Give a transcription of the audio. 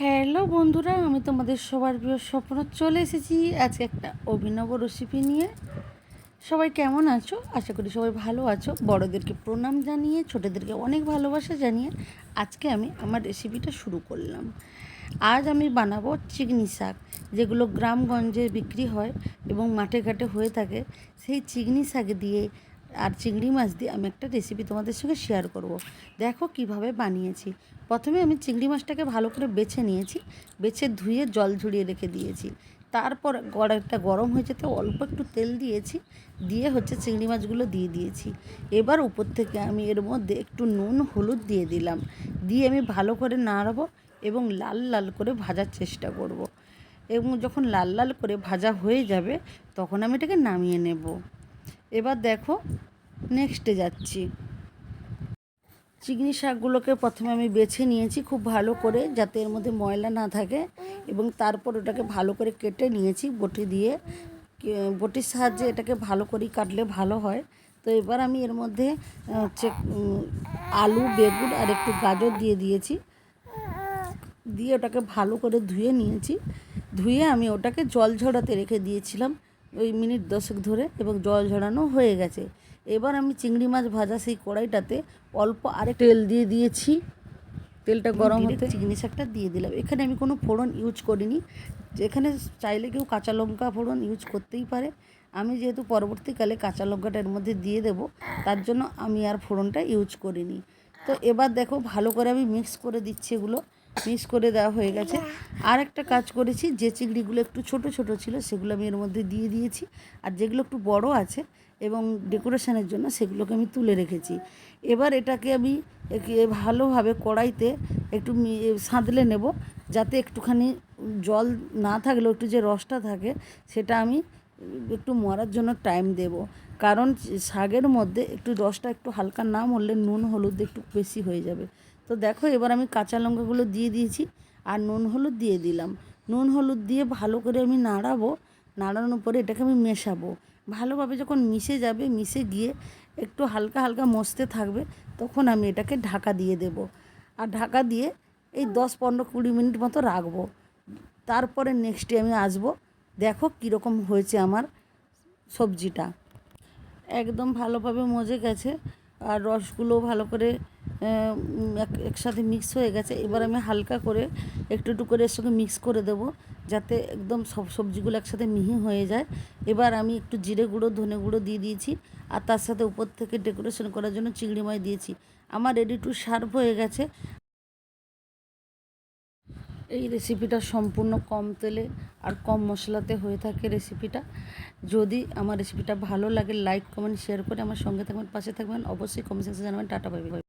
Hello বন্ধুরা, আমি তোমাদের সবার প্রিয় স্বপ্ন চলে এসেছি। আজকে একটা অভিনব রেসিপি নিয়ে। সবাই কেমন আছো? আশা করি সবাই ভালো আছো। বড়োদেরকে প্রণাম জানিয়ে, ছোটোদেরকে অনেক ভালোবাসা জানিয়ে আজকে আমি আমার রেসিপিটা শুরু করলাম। আজ আমি বানাবো চিকনি শাক, যেগুলো গ্রামগঞ্জে বিক্রি হয় এবং মাঠে ঘাটে হয়ে থাকে। সেই চিকনি শাক দিয়ে আর চিংড়ি মাছ দিয়ে আমি একটা রেসিপি তোমাদের সঙ্গে শেয়ার করব। দেখো কীভাবে বানিয়েছি। প্রথমে আমি চিংড়ি মাছটাকে ভালো করে বেছে নিয়েছি, বেছে ধুয়ে জল ঝরিয়ে রেখে দিয়েছি। তারপর কড়াইটা গরম হয়ে যেতে অল্প একটু তেল দিয়েছি, দিয়ে হচ্ছে চিংড়ি মাছগুলো দিয়ে দিয়েছি। এবার উপর থেকে আমি এর মধ্যে একটু নুন, হলুদ দিয়ে দিলাম। দিয়ে আমি ভালো করে নাড়াবো এবং লাল লাল করে ভাজার চেষ্টা করব। এবং যখন লাল লাল করে ভাজা হয়ে যাবে, তখন আমি এটাকে নামিয়ে নেব। এবার দেখো নেক্সটে যাচ্ছি। চিংড়ি শাকগুলোকে প্রথমে আমি বেছে নিয়েছি খুব ভালো করে, যাতে এর মধ্যে ময়লা না থাকে এবং তারপর ওটাকে ভালো করে কেটে নিয়েছি বটি দিয়ে। বটির সাহায্যে এটাকে ভালো করে কাটলে ভালো হয়। তো এবার আমি এর মধ্যে হচ্ছে আলু, বেগুন আর একটু গাজর দিয়ে দিয়েছি। দিয়ে ওটাকে ভালো করে ধুয়ে নিয়েছি। ধুয়ে আমি ওটাকে জল ঝরাতে রেখে দিয়েছিলাম। ওই মিনিট দশেক ধরে এবং জল ঝরানো হয়ে গেছে। এবার আমি চিংড়ি মাছ ভাজা সেই কড়াইটাতে অল্প আরেক তেল দিয়ে দিয়েছি। তেলটা গরম হতে চিংড়ি শাকটা দিয়ে দিলাম। এখানে আমি কোনো ফোড়ন ইউজ করিনি। এখানে চাইলে কেউ কাঁচা লঙ্কা ফোড়ন ইউজ করতেই পারে। আমি যেহেতু পরবর্তীকালে কাঁচা লঙ্কাটা এর মধ্যে দিয়ে দেবো তার জন্য আমি আর ফোড়নটা ইউজ করিনি। তো এবার দেখো ভালো করে আমি মিক্স করে দিচ্ছি এগুলো। মিক্স করে দেওয়া হয়ে গেছে। আর একটা কাজ করেছি, যে চিংড়িগুলো একটু ছোট ছোট ছিল, সেগুলো আমি এর মধ্যে দিয়ে দিয়েছি। আর যেগুলো একটু বড় আছে এবং ডেকোরেশনের জন্য সেগুলোকে আমি তুলে রেখেছি। এবার এটাকে আমি ভালোভাবে কড়াইতে একটু সাঁতলে নেব, যাতে একটুখানি জল না থাকলেও একটু যে রসটা থাকে, সেটা আমি একটু মরার জন্য টাইম দেব। কারণ শাকের মধ্যে একটু রসটা একটু হালকা না মরলে নুন হলুদ একটু বেশি হয়ে যাবে। তো দেখো, এবার আমি কাঁচা লঙ্কাগুলো দিয়ে দিয়েছি আর নুন হলুদ দিয়ে দিলাম। নুন হলুদ দিয়ে ভালো করে আমি নাড়াবো। নাড়ানোর পরে এটাকে আমি মেশাবো। ভালোভাবে যখন মিশে যাবে, মিশে গিয়ে একটু হালকা হালকা মসতে থাকবে, তখন আমি এটাকে ঢাকা দিয়ে দেব। আর ঢাকা দিয়ে এই দশ পনেরো কুড়ি মিনিট মতো রাখব। তারপরে নেক্সটে আমি আসব দেখো কীরকম হয়েছে আমার সবজিটা। একদম ভালোভাবে মজে গেছে আর রসগুলো ভালো করে একসাথে মিক্স হয়ে গেছে। এবার আমি হালকা করে একটু একটু করে এর সঙ্গে মিক্স করে দেবো যাতে একদম সব সবজিগুলো একসাথে মিহি হয়ে যায়। এবার আমি একটু জিরে গুঁড়ো, ধনে গুঁড়ো দিয়ে দিয়েছি আর তার সাথে উপর থেকে ডেকোরেশন করার জন্য চিংড়ি মাছ দিয়েছি। আমার রেডি টু সার্ভ হয়ে গেছে। এই রেসিপিটা সম্পূর্ণ কম তেলে আর কম মশলাতে হয়ে থাকে রেসিপিটা যদি আমার রেসিপিটা ভালো লাগে লাইক কমেন্ট শেয়ার করে আমার সঙ্গে থাকবেন, পাশে থাকবেন। অবশ্যই কমেন্ট সেকশনে জানাবেন। Tata bye bye